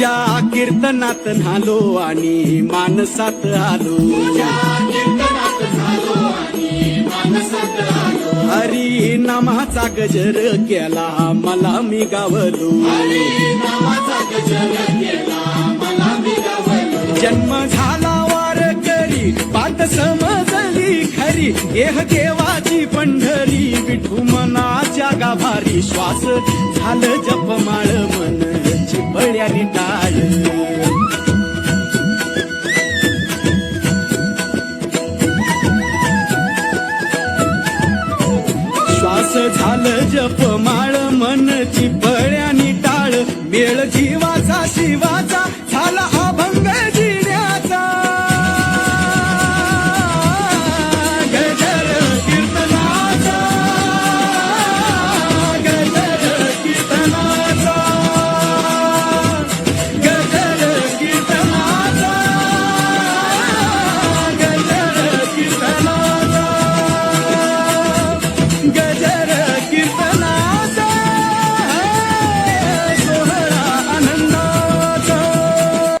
कीर्तनात नालो आणि मानसात आलो. हरी नामाचा गजर केला मला मी गावलो. जन्म झाला वार करी पात समजली खरी. देह देवाची पंढरी विठू मनाच्या गाभारी. श्वास झालं जपमाळ उदास झालं जप माळ मनची पळ्यानी टाळ. मेळ जीवाचा शिवाचा झाला अभंग